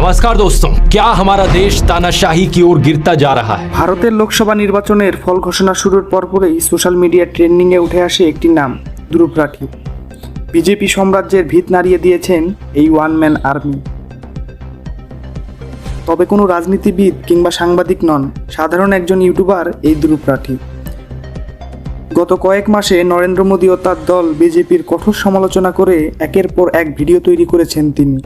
नमस्कार दोस्तों क्या हमारा देश तानाशाही की ओर गिरता जा रहा है ভারতের লোকসভা নির্বাচনের ফল ঘোষণা শুরুর পরপরই সোশ্যাল মিডিয়া ট্রেন্ডিংয়ে উঠে আসে একটি নাম ধ্রুব রাঠি বিজেপি সাম্রাজ্যের ভিত নাড়িয়ে দিয়েছেন এই ওয়ান ম্যান আর্মি তবে কোনো রাজনীতিবিদ কিংবা সাংবাদিক নন সাধারণ একজন ইউটিউবার এই ধ্রুব রাঠি গত কয়েক মাসে নরেন্দ্র মোদী ও তার দল বিজেপির কঠোর সমালোচনা করে একের পর এক ভিডিও তৈরি করেছেন তিনি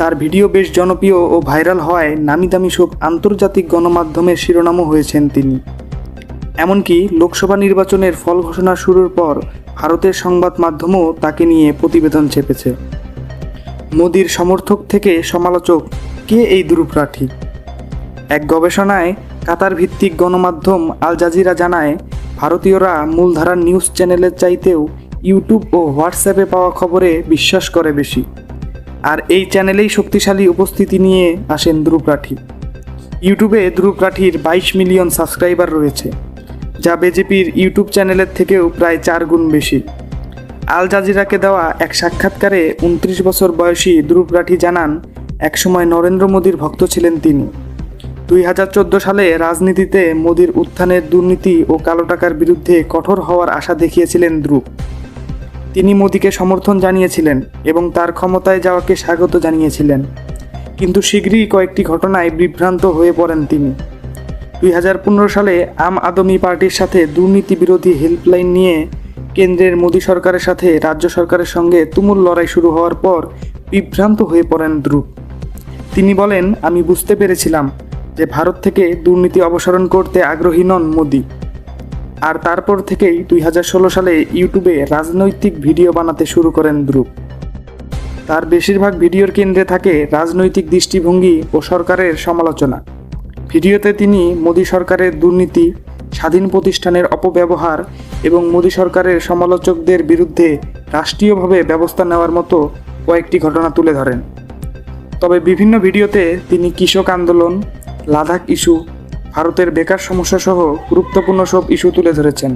তার ভিডিও বেশ জনপ্রিয় ও ভাইরাল হওয়ায় নামি দামি সব আন্তর্জাতিক গণমাধ্যমের শিরোনামও হয়েছেন তিনি। এমনকি লোকসভা নির্বাচনের ফল ঘোষণা শুরুর পর ভারতের সংবাদ মাধ্যমও তাকে নিয়ে প্রতিবেদন চেপেছে। মোদির সমর্থক থেকে সমালোচক কে এই দুরূপ রাঠি এক গবেষণায় কাতার ভিত্তিক গণমাধ্যম আল জাজিরা জানায়, ভারতীয়রা মূলধারার নিউজ চ্যানেলের চাইতেও ইউটিউব ও হোয়াটসঅ্যাপে পাওয়া খবরে বিশ্বাস করে বেশি। আর এই চ্যানেলেই শক্তিশালী উপস্থিতি নিয়ে আসেন ধ্রুব রাঠি। ইউটিউবে ধ্রুব রাঠির বাইশ মিলিয়ন সাবস্ক্রাইবার রয়েছে, যা বিজেপির ইউটিউব চ্যানেলের থেকেও প্রায় চার গুণ বেশি। আল জাজিরাকে দেওয়া এক সাক্ষাৎকারে উনত্রিশ বছর বয়সী ধ্রুব রাঠি জানান, একসময় নরেন্দ্র মোদীর ভক্ত ছিলেন তিনি। দুই হাজার চোদ্দ সালে রাজনীতিতে মোদীর উত্থানের দুর্নীতি ও কালো টাকার বিরুদ্ধে কঠোর হওয়ার আশা দেখিয়েছিলেন ধ্রুব। তিনি মোদীকে সমর্থন জানিয়েছিলেন এবং তার ক্ষমতায় যাওয়াকে স্বাগত জানিয়েছিলেন। কিন্তু শীঘ্রই কয়েকটি ঘটনায় বিভ্রান্ত হয়ে পড়েন তিনি। দুই হাজার পনেরো সালে আম আদমি পার্টির সাথে দুর্নীতি বিরোধী হেল্পলাইন নিয়ে কেন্দ্রের মোদী সরকারের সাথে রাজ্য সরকারের সঙ্গে তুমুল লড়াই শুরু হওয়ার পর বিভ্রান্ত হয়ে পড়েন ধ্রুব তিনি বলেন, আমি বুঝতে পেরেছিলাম যে ভারত থেকে দুর্নীতি অপসারণ করতে আগ্রহী নন মোদী। আর তারপর থেকেই দুই হাজার ষোলো সালে ইউটিউবে রাজনৈতিক ভিডিও বানাতে শুরু করেন ধ্রুব তার বেশিরভাগ ভিডিওর কেন্দ্রে থাকে রাজনৈতিক দৃষ্টিভঙ্গি ও সরকারের সমালোচনা। ভিডিওতে তিনি মোদী সরকারের দুর্নীতি, স্বাধীন প্রতিষ্ঠানের অপব্যবহার এবং মোদী সরকারের সমালোচকদের বিরুদ্ধে রাষ্ট্রীয়ভাবে ব্যবস্থা নেওয়ার মতো কয়েকটি ঘটনা তুলে ধরেন। তবে বিভিন্ন ভিডিওতে তিনি কৃষক আন্দোলন, লাদাখ ইস্যু ভারতের বেকার সমস্যা সহ গুরুত্বপূর্ণ সব ইস্যু তুলে ধরেছেন।